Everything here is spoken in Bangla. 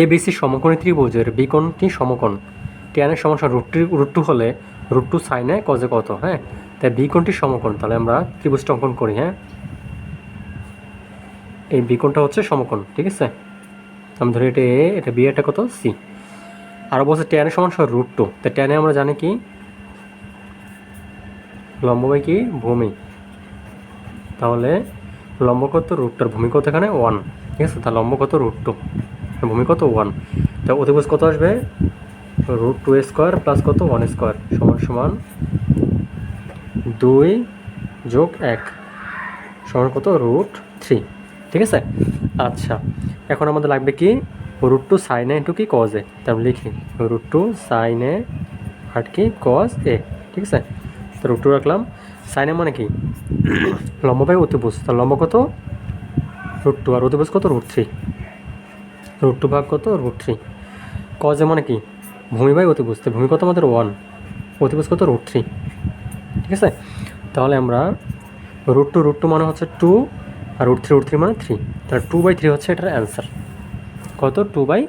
এ বিসি সমকোণী ত্রিভুজের বিকোণটি সমকোণ? টেনের সমস্যা রুট রুট টু হলে রুট টু সাইনে কজে কত হ্যাঁ? তাই বিকোণটি সমকোণ, তাহলে আমরা ত্রিভুজটা অঙ্কন করি হ্যাঁ? এই বিকোণটা হচ্ছে সমকোণ, ঠিক আছে? আমি ধরি এটা এ এটা বি এটা কত? সি আর বলছে টেনের সমস্যা রুট টু তা টেনে আমরা জানি কি? লম্ব বাই কি? ভূমি। তাহলে লম্ব কত? রুট টুর ভূমি কত এখানে? ওয়ান ঠিক আছে? তাহলে লম্ব কত? রুট টু ভূমি কত? ওয়ান তা অতিভুজ কত আসবে? রুট টু স্কোয়ার প্লাস কত? ওয়ান স্কোয়ার সমান সমান দুই যোগ এক সমান কত? রুট থ্রি ঠিক আছে? আচ্ছা এখন আমাদের লাগবে কি? রুট টু সাইনে ইন্টু কি? কজ এ তাহলে লিখি রুট টু সাইনে আর কি? কজ এ ঠিক আছে? তো রুট টু রাখলাম। সাইনে মানে কি? লম্ব বাই অতিভুজ। তার লম্ব কত? রুট টু আর অতিভুজ কত? রুট থ্রি রুট টু ভাগ কত? রুট থ্রি কজ মানে কি? ভূমি বাই অতিভুজ। তো ভূমি কত আমাদের ওয়ান অতিভুজ কত? রুট থ্রি ঠিক আছে? তাহলে আমরা রুট টু রুট টু মানে হচ্ছে টু আর রুট থ্রি রুট থ্রি মানে থ্রি তাহলে টু বাই থ্রি হচ্ছে এটার অ্যান্সার কত? Two by